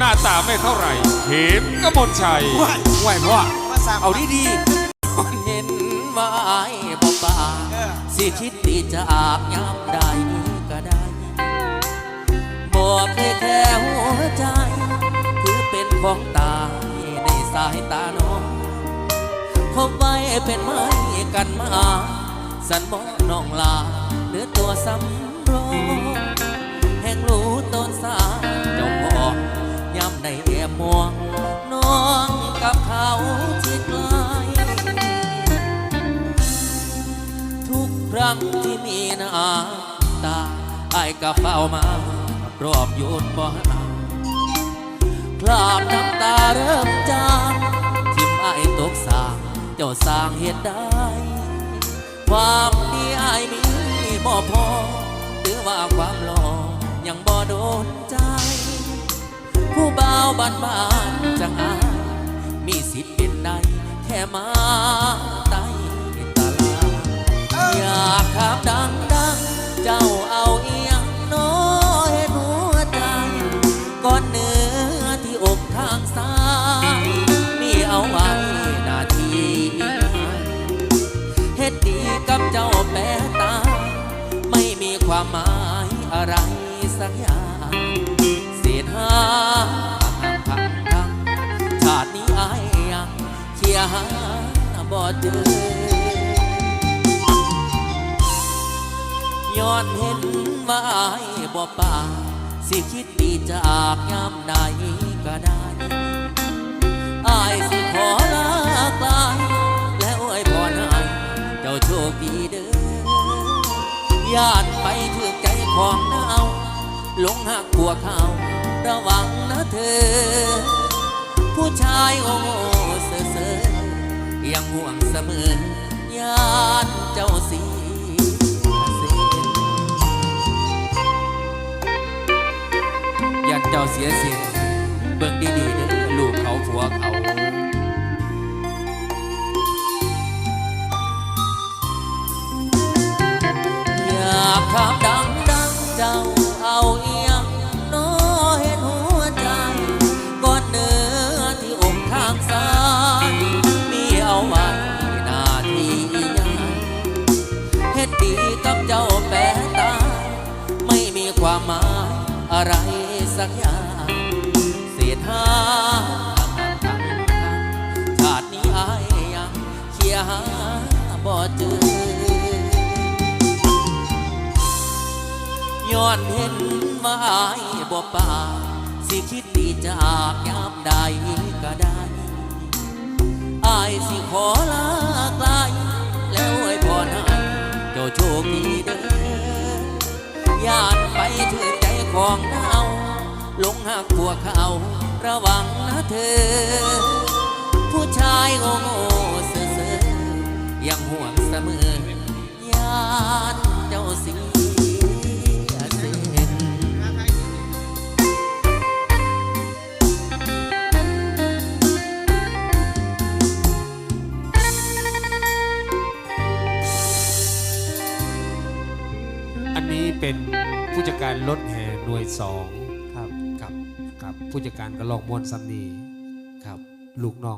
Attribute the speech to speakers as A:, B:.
A: หน้าตาไม่เท่าไหร่เข็มกมลชัย
B: ว้าย
A: ไหวพ่อ
B: มาสาม
C: เอาดีดีๆมันเห็นว่าไอ้บ่ป่า
B: เออ
C: สิคิดที่จะอาบยามใดก็ได้บอกให้แค่หัวใจคือเป็นของตายในสายตาน้องพบไว้เป็นไม้กันมา สันมองน้องลาเหลือตัวสำรองแห่งรู้ต้นสายเจ้าของย้ มองน้องกับเขาที่ไกลทุกครั้งที่มีน้ำตาไอ้ายก็เฝ้ามารอบโยนบ่หาคราบน้ำตาเริ่มจางทิมไอ้ตกสางเจ้าสร้างเหตุได้ความดีไอ้มีบ่พอหรือว่าความหล่อยังบ่โดนใจ บ่าวบ้านบ้านจังอามีสิทธิ์เป็นได้แค่มาใต้ตลาดอยากถามดังดังๆเจ้าเอาเอียงโน้เห็นหัวใจก้อนเนื้อที่อกข้างซ้าย มีเอาไว้หนาทีเฮ็ดดีกับเจ้าแปะตา ไม่มีความหมายอะไรสักอย่าง พังพังพังชาตินี้อายยังเชียหาบ่เจอย้อนเห็นว่าอายบ่ป่าสิคิดดีจากยามใดก็ได้อายสิขอลากลายแล้วไอ้พรให้เจ้าโชคดีเด้อญาติไปถึงใจของเนาหลงหักกลัวเขา ระวังนะเธอ ผู้ชายโง่เซ่อเซ่อยังห่วงเสมอญาติเจ้าสียันเจ้าเสียสินเบิ่งดีๆเด้อลูกเขาผัวเขาอยากถามดังดังเจ้า ดีกับเจ้าแปตา ไม่มีความหมายอะไรสักอย่างเสียท่าชาตินี้อายยังเคียหาบ่เจอย้อนเห็นว่าอายบ่ป่าสิคิดดีจากยามใดก็ได้อายสิขอลาก ของเนาหลงหักพวเขา ระวังนะเธอ ผู้ชายโง่เซ่อยังห่วงเสมอญาติเจ้าเสียน
A: อันนี้เป็นผู้จัดการรถแห่ หน่วยสอง
C: ครับ
A: ครับกับ ผู้จัดการก็ลองมวนซัมนีครับ ลูกน้อง